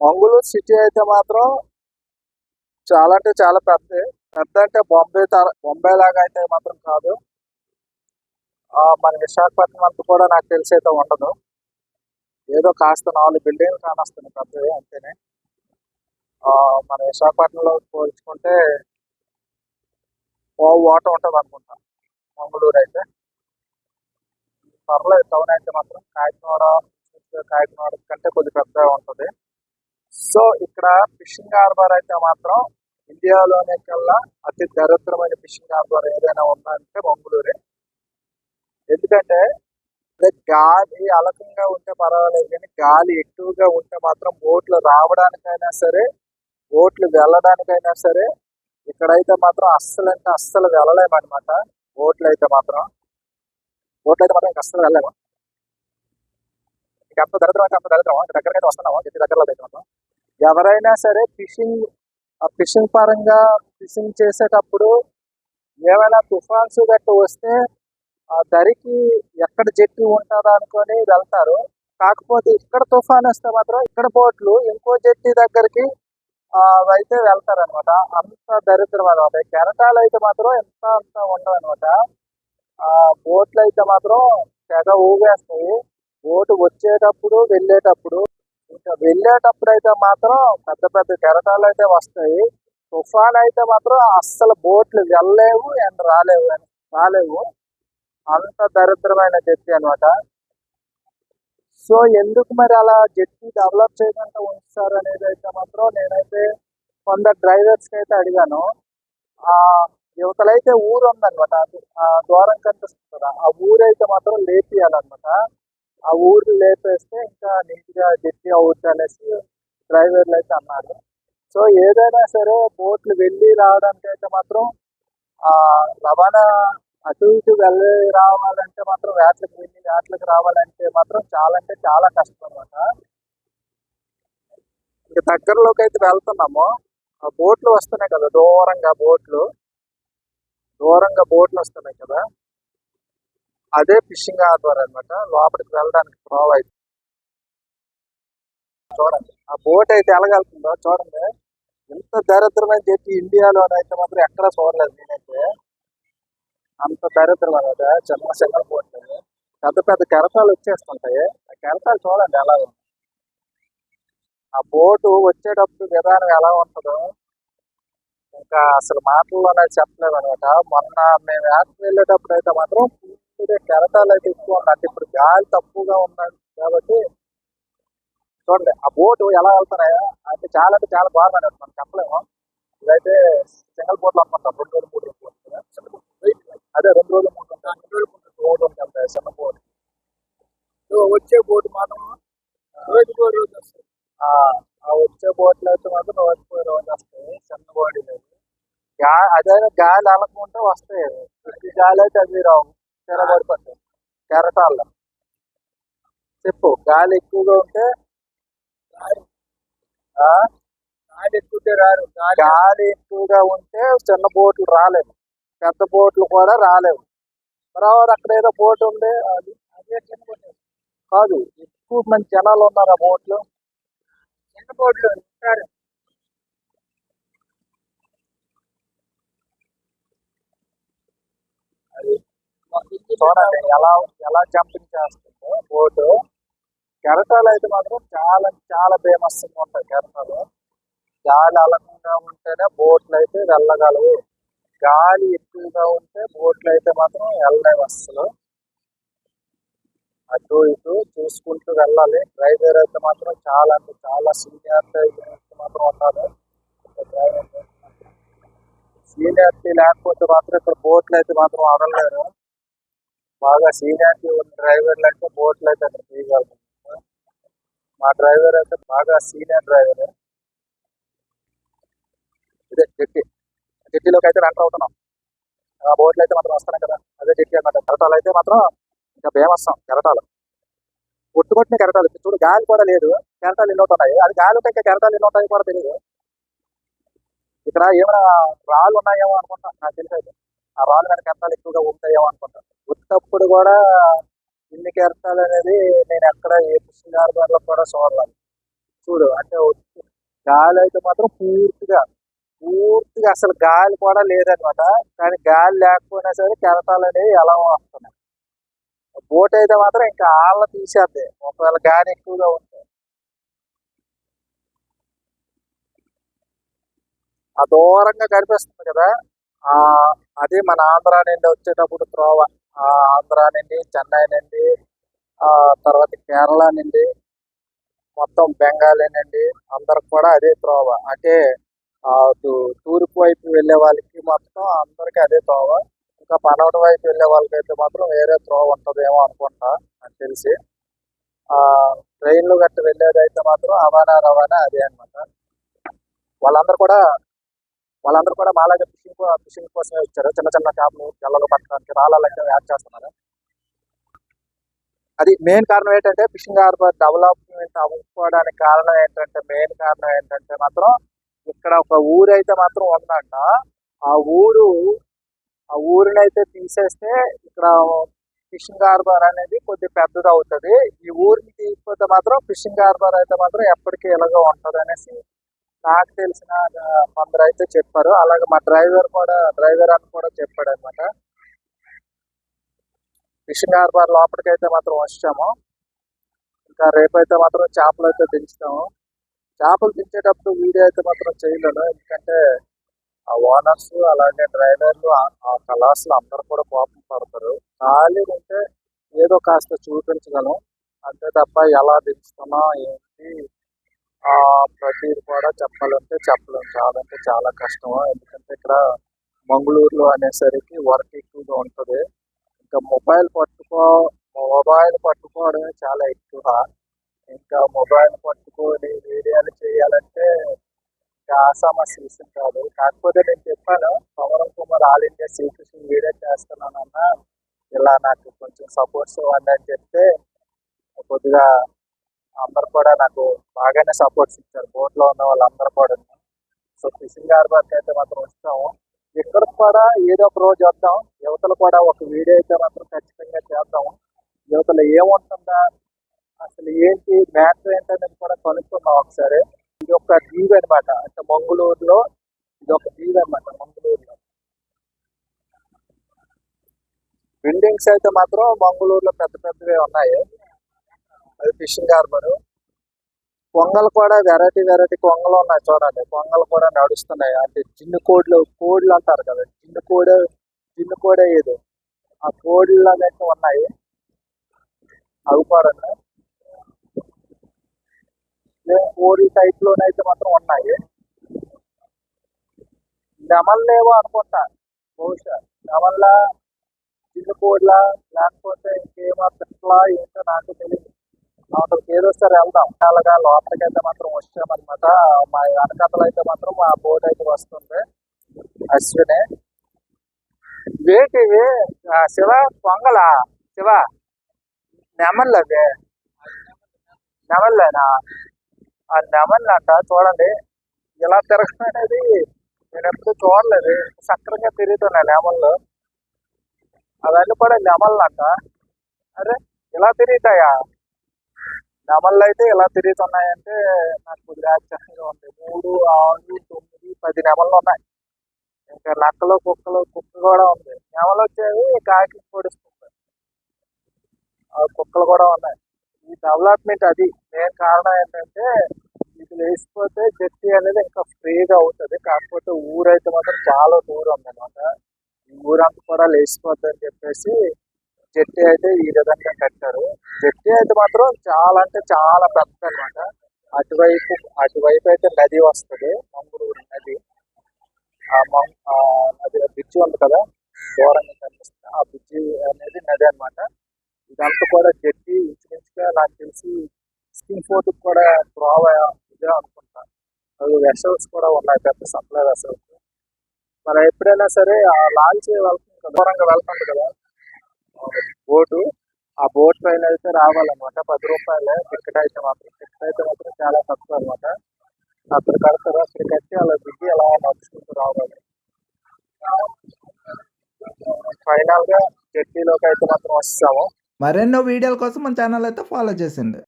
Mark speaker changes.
Speaker 1: Mangaluru city అయితే మాత్రం చాలా అంటే చాలా పెద్ద పెద్ద అంటే బొంబే తర బొంబే లాగా అయితే మాత్రం కాదు. ఆ, మన విశాఖపట్నం అంతా కూడా నాకు తెలిసి అయితే ఉండదు. ఏదో కాస్త నాలుగు బిల్డింగ్లు కానొస్తున్నాయి పెద్దవి అంతేనే. మన విశాఖపట్నంలో పోల్చుకుంటే ఓ వాటర్ ఉంటుంది అనుకుంటా మంగళూరు అయితే. పర్లేదు టౌన్ అయితే మాత్రం కాకినాడ కాకినాడ కంటే కొద్ది పెద్దగా ఉంటుంది. సో ఇక్కడ ఫిషింగ్ హార్బర్ అయితే మాత్రం ఇండియాలోనే కల్లా అతి దరిద్రమైన ఫిషింగ్ హార్బర్ ఏదైనా ఉందంటే మంగళూరే ఎందుకంటే అదే గాలి అలకంగా ఉంటే పర్వాలేదు కానీ గాలి ఎక్కువగా ఉంటే మాత్రం బోట్లు రావడానికైనా సరే బోట్లు వెళ్ళడానికైనా సరే ఇక్కడైతే మాత్రం అస్సలు అంటే అస్సలు వెళ్ళలేమన్నమాట. బోట్లు అయితే మాత్రం బోట్లు అయితే మాత్రం అస్సలు వెళ్ళలేము. ఇంక అంత దరిద్రం అంటే అంత దరిద్రం. దగ్గరకైతే వస్తున్నాము ఇది దగ్గరలో అయితే మాత్రం. ఎవరైనా సరే ఫిషింగ్ ఆ ఫిషింగ్ పరంగా ఫిషింగ్ చేసేటప్పుడు ఏమైనా తుఫాన్స్ గట్ట వస్తే ఆ దరికి ఎక్కడ జట్టు ఉంటుందా అనుకొని వెళ్తారు. కాకపోతే ఇక్కడ తుఫాన్ వస్తే మాత్రం ఇక్కడ బోట్లు ఇంకో జట్టి దగ్గరికి ఆ, అయితే వెళ్తారు అనమాట అంత దరిద్రం అనమాట కెరటాలు అయితే మాత్రం ఎంత అంత ఉండవు అనమాట ఆ బోట్లు అయితే మాత్రం తెగ ఊగేస్తాయి. బోటు వచ్చేటప్పుడు వెళ్ళేటప్పుడు ఇంకా వెళ్ళేటప్పుడు అయితే మాత్రం పెద్ద పెద్ద కెరటాలు అయితే వస్తాయి. తుఫాన్ అయితే మాత్రం అస్సలు బోట్లు వెళ్ళలేవు అండ్ రాలేవు రాలేవు. అంత దరిద్రమైన జట్టి అన్నమాట. సో ఎందుకు మరి అలా జట్టి డెవలప్ చేయకుండా ఉంచుతారు అనేది అయితే మాత్రం నేనైతే కొందరు డ్రైవర్స్కి అయితే అడిగాను. ఆ యువతలైతే ఊరు ఉందనమాట ఆ దూరం కనిపిస్తుంది కదా ఆ ఊరైతే మాత్రం లేపియాలన్నమాట. ఆ ఊరు లేపేస్తే ఇంకా నీట్గా అవుద్ది అవుతుంది అనేసి డ్రైవర్లు అయితే అన్నారు. సో ఏదైనా సరే బోట్లు వెళ్ళి రావడానికి అయితే మాత్రం ఆ రవాణా అటు ఇటు వెళ్ళి రావాలంటే మాత్రం వేటలకు వెళ్ళి వేటలకు రావాలంటే మాత్రం చాలా అంటే చాలా కష్టం అనమాట ఇంకా దగ్గరలోకి అయితే వెళ్తున్నాము. ఆ బోట్లు వస్తున్నాయి కదా దూరంగా బోట్లు. దూరంగా బోట్లు వస్తున్నాయి కదా. అదే ఫిషింగ్ హార్బర్ అన్నమాట. లోపలికి వెళ్ళడానికి ప్రోవ్ అయితే చూడండి. ఆ బోట్ అయితే ఎలాగెళ్తుందో చూడండి. ఎంత దరిద్రమైన చెప్పి ఇండియాలో అయితే మాత్రం ఎక్కడా చూడలేదు నేనైతే. అంత దరిద్రం అనమాట చిన్న చిన్న బోట్ పెద్ద పెద్ద కెరటాలు వచ్చేస్తుంటాయి. ఆ కెరటాలు చూడండి ఎలా ఉంది. ఆ బోటు వచ్చేటప్పుడు విధానం ఎలా ఉంటుందో ఇంకా అసలు మాటల్లోనే చెప్పలేదు అనమాట మొన్న మేము యాత్ర వెళ్ళేటప్పుడు అయితే మాత్రం కెరటాలు అయితే ఎక్కువ ఉన్నాయి. అంటే ఇప్పుడు గాలి తక్కువగా ఉన్నది కాబట్టి చూడండి ఆ బోటు ఎలా వెళ్తున్నాయో అంటే చాలా అంటే చాలా బాగుంది మనం చెప్పలేము. ఇదైతే సింగల్ బోట్లు అనుకుంటాం. రెండు రోజులు మూడు రోజులు. అదే రెండు రోజులు మూడు రోజులు. రెండు రోజులు మూడు రోజులు. బోట్ ఉంటుంది చిన్న బోట్. వచ్చే బోట్ మాత్రం రోజుకో రోజు వస్తుంది. వచ్చే బోట్లు అయితే మాత్రం రోజుకో రోజు వస్తాయి. చిన్న బోడి గా అదే గాలి అలకుంటే వస్తాయి. గాలి అయితే అవి రావు. తెరబడిపోతాయి కెరటాల్లో చెప్పు గాలి ఎక్కువగా ఉంటే ఆ? గాలి ఎక్కువ రారు గాలి ఎక్కువగా ఉంటే చిన్న బోట్లు రాలేవు. పెద్ద బోట్లు కూడా రాలేవు. తర్వాత అక్కడ ఏదో బోట్ ఉంది అది అదే చిన్న బోట్ కాదు ఎక్కువ మంది జనాలు ఉన్నారు ఆ బోట్లు. చిన్న బోట్లు ఉంటారు అది చూడండి ఎలా ఎలా జంపింగ్ చేస్తుందో బోటు. కెరటాలు అయితే మాత్రం చాలా చాలా ఫేమస్గా ఉంటాయి కెరటాలు. గాలి అలకంగా ఉంటేనే బోట్లు అయితే వెళ్ళగలవు. గాలి ఎక్కువగా ఉంటే బోట్లు అయితే మాత్రం వెళ్ళలేవు అస్సలు. అటు ఇటు చూసుకుంటూ వెళ్ళాలి. డ్రైవర్ అయితే మాత్రం చాలా అంటే చాలా సీనియర్ మాత్రం ఉండాలి సీనియారిటీ లేకపోతే మాత్రం ఇక్కడ బోట్లు అయితే మాత్రం వదలలేరు బాగా సీనియారిటీ ఉన్న డ్రైవర్లు అంటే బోట్లు అయితే అక్కడ తీయగలరు మా డ్రైవర్ అయితే బాగా సీనియర్ డ్రైవర్. ఇదే జెట్టి. జెట్టిలోకి అయితే ఎంటర్ అవుతున్నాం. ఆ బోట్లు అయితే మాత్రం వస్తున్నాయి కదా. అదే జెట్టి అన్నమాట. కెరటాలు అయితే మాత్రం ఇంకా బేమస్తాం కెరటాలు. కొట్టుకొట్టిన కెరటాలు. చూడు గాలి కూడా లేదు. కెరటాలు ఎన్ని ఉంటాయి అది గాలి ఉంటే ఇంకా కెరటాలు ఎన్ని ఉంటాయి కూడా తెలియదు ఇక్కడ ఏమైనా రాళ్ళు ఉన్నాయేమో అనుకుంటా. నాకు తెలిసి అయితే. ఆ రాళ్ళు మీద కెరటాలు ఎక్కువగా ఉంటాయేమో అనుకుంటాను ఉత్తప్పుడు కూడా ఇన్ని కర్తాలు అనేది నేను ఎక్కడ ఏ పుస్తకాల కూడా చూడలేదు. చూడు అంటే గాలి అయితే మాత్రం పూర్తిగా పూర్తిగా అసలు గాలి కూడా లేదనమాట కానీ గాలి లేకపోయినా సరే కెరటాలు అనేవి ఎలా వస్తున్నాయి. బోట్ అయితే మాత్రం ఇంకా ఆళ్ళ తీసేద్ది. ఒకవేళ గాలి ఎక్కువగా ఉంటే. ఆ దూరంగా కనిపిస్తుంది కదా అది మన ఆంధ్ర నుండి వచ్చేటప్పుడు త్రోవ ఆ ఆంధ్ర నుండి చెన్నై నుండి ఆ తర్వాత కేరళ నుండి మొత్తం బెంగాలీ నుండి అందరికి కూడా అదే త్రోవ. అంటే ఆ తూర్పు వైపు వెళ్ళే వాళ్ళకి మొత్తం అందరికి అదే త్రోవ. ఇంకా పనవటి వైపు వెళ్ళే వాళ్ళకైతే మాత్రం వేరే త్రోవ ఉంటుందేమో అనుకుంటా నాకు తెలిసి. ఆ ట్రైన్లు గట్ట వెళ్ళేది అయితే మాత్రం రవాణా రవాణా అదే అన్నమాట. వాళ్ళందరూ కూడా వాళ్ళందరూ కూడా మాలాగా ఫిషింగ్ ఫిషింగ్ కోసమే వచ్చారు. చిన్న చిన్న చేపలు జల్లలు పట్టడానికి రాళ్ళకి యాడ్ చేస్తున్నారు. అది మెయిన్ కారణం ఏంటంటే ఫిషింగ్ హార్బర్ డెవలప్మెంట్ అవ్వడానికి కారణం ఏంటంటే మెయిన్ కారణం ఏంటంటే మాత్రం ఇక్కడ ఒక ఊరు అయితే మాత్రం ఉందంట. ఆ ఊరు ఆ ఊరిని అయితే తీసేస్తే ఇక్కడ ఫిషింగ్ హార్బర్ అనేది కొద్ది పెద్దది అవుతుంది. ఈ ఊరిని తీయకపోతే మాత్రం ఫిషింగ్ హార్బర్ అయితే మాత్రం ఎప్పటికీ ఇలాగ ఉంటుంది అనేసి నాకు తెలిసిన కొందరు అయితే చెప్పారు. అలాగే మా డ్రైవర్ కూడా డ్రైవర్ అని కూడా చెప్పాడు అనమాట ఫిషింగ్ హార్బర్ లోపలికి అయితే మాత్రం వచ్చాము. ఇంకా రేపైతే మాత్రం చేపలు అయితే దించుతాము. చేపలు దించేటప్పుడు వీడియో అయితే మాత్రం చేయలేను ఎందుకంటే ఆ ఓనర్స్ అలాగే డ్రైవర్లు ఆ కళాసులు అందరూ కూడా కోపం పడతారు. ఖాళీ ఉంటే ఏదో కాస్త చూపించగలను అంతే తప్ప ఎలా దించుతున్నా ఏంటి? ప్రతిది కూడా చెప్పాలంటే చెప్పలేము కాదంటే చాలా కష్టం ఎందుకంటే ఇక్కడ మంగళూరులో అనేసరికి వర్క్ ఎక్కువగా ఉంటుంది. ఇంకా మొబైల్ పట్టుకో మొబైల్ పట్టుకోవడమే చాలా ఎక్కువ. ఇంకా మొబైల్ పట్టుకొని వీడియోలు చేయాలంటే ఇంకా ఆసామస్ విషయం కాదు. కాకపోతే నేను చెప్పాను Pawan Kumar all India Srikrishna video చేస్తున్నానన్నా ఇలా నాకు కొంచెం సపోర్ట్స్ ఇవ్వండి అని చెప్తే కొద్దిగా అందరు కూడా నాకు బాగానే సపోర్ట్స్ ఇచ్చారు. బోట్లో ఉన్న వాళ్ళందరూ కూడా సో ఫిషింగ్ హార్బర్కి అయితే మాత్రం వస్తాము ఇక్కడ కూడా ఏదో ఒక రోజు వద్దాం. యువతలు కూడా ఒక వీడియో అయితే మాత్రం ఖచ్చితంగా చేద్దాము. యువతలు ఏముంటుందా? అసలు ఏంటి? మ్యాటర్ ఏంటనేది కూడా కొనుక్కున్నాం ఒకసారి. ఇది ఒక దీవి అనమాట అంటే మంగళూరులో ఇది ఒక దీవి అనమాట మంగళూరులో. బిల్డింగ్స్ అయితే మాత్రం మంగళూరులో పెద్ద పెద్దవి ఉన్నాయి. అది ఫిషింగ్ హార్బర్. కొంగలు కూడా వెరైటీ వెరైటీ కొంగలు ఉన్నాయి చూడండి. కొంగలు కూడా నడుస్తున్నాయి. అంటే చిన్న కోడ్లు కోడ్లు అంటారు కదా. చిన్న కోడి చిన్న కోడే ఇది ఆ కోడ్లు అనేవి ఉన్నాయి. అవి కూడా మేము కోడి టైప్ మాత్రం ఉన్నాయి. నెమల్లేవో అనుకుంటా. బహుశా నెమల్ల చిన్న కోడ్లా లేకపోతే ఇంకేమో తిట్లా ఏంటో నాకు తెలియదు అవతలకి ఏదో సరే వెళ్దాం. అలాగా లోపలికి అయితే మాత్రం వచ్చామన్నమాట. మా వెనకతలు అయితే మాత్రం మా బోట్ అయితే వస్తుంది. అశ్విని. వేటివి శివ పొంగలా? శివ. నెమళ్ళు అది నెమళ్ళేనా? ఆ నెమళ్ళు అంట చూడండి. ఇలా తిరగడం అనేది నేను ఎప్పుడు చూడలేదు. సక్రంగా తిరుగుతున్నాయి నెమళ్ళు. అవన్నీ కూడా నెమళ్ళు అంట. అరే ఇలా తిరుగుతాయా? డబల్ అయితే ఎలా తిరుగుతున్నాయంటే నాకు కొద్దిగా ఆశ్చర్యంగా ఉంది. మూడు ఆరు తొమ్మిది పది నెమళ్ళు ఉన్నాయి. ఇంకా నక్కలు కుక్కలు కుక్క కూడా ఉంది. నెమలు వచ్చేవి కాకి పొడుస్తుంది ఆ కుక్కలు కూడా ఉన్నాయి. ఈ డెవలప్మెంట్ అది. మెయిన్ కారణం ఏంటంటే ఇది లేచిపోతే జెట్టి అనేది ఇంకా ఫ్రీగా అవుతుంది. కాకపోతే ఊరైతే మాత్రం చాలా దూరం ఉందన్నమాట ఈ ఊరంతా కూడా లేచిపోద్ది అని చెప్పేసి జట్టి అయితే ఈ విధంగా కట్టారు. జట్టి అయితే మాత్రం చాలా అంటే చాలా పెద్ద అనమాట అటువైపు అటువైపు అయితే నది వస్తుంది. మంగుడూరు నది. ఆ మం నది బ్రిడ్జి ఉంది కదా దూరంగా కనిపిస్తుంది. ఆ బ్రిడ్జి అనేది నది అన్నమాట. ఇదంతా కూడా జట్టి ఇంచుమించుగా నాకు తెలిసి స్కిన్ ఫోర్ట్ కూడా త్రోవ ఇదే అనుకుంటా. అవి వెసల్స్ కూడా ఉన్నాయి పెద్ద సప్లై వెసల్స్ మరి ఎప్పుడైనా సరే ఆ లాంచ్ వెళ్తుంది కదా దూరంగా వెళ్తుంది కదా. బోటు ఆ బోట్ పైన అయితే రావాలన్నమాట. పది రూపాయలే టికెట్ అయితే మాత్రం టికెట్ అయితే మాత్రం చాలా తక్కువ అనమాట అక్కడ కడతారు అక్కడికి వచ్చి అలా దిగి అలా నడుచుకుంటూ రావాలి. ఫైనల్గా జట్టీలోకి అయితే మాత్రం వస్తాము.
Speaker 2: మరెన్నో వీడియోల కోసం మన ఛానల్ అయితే ఫాలో చేసింది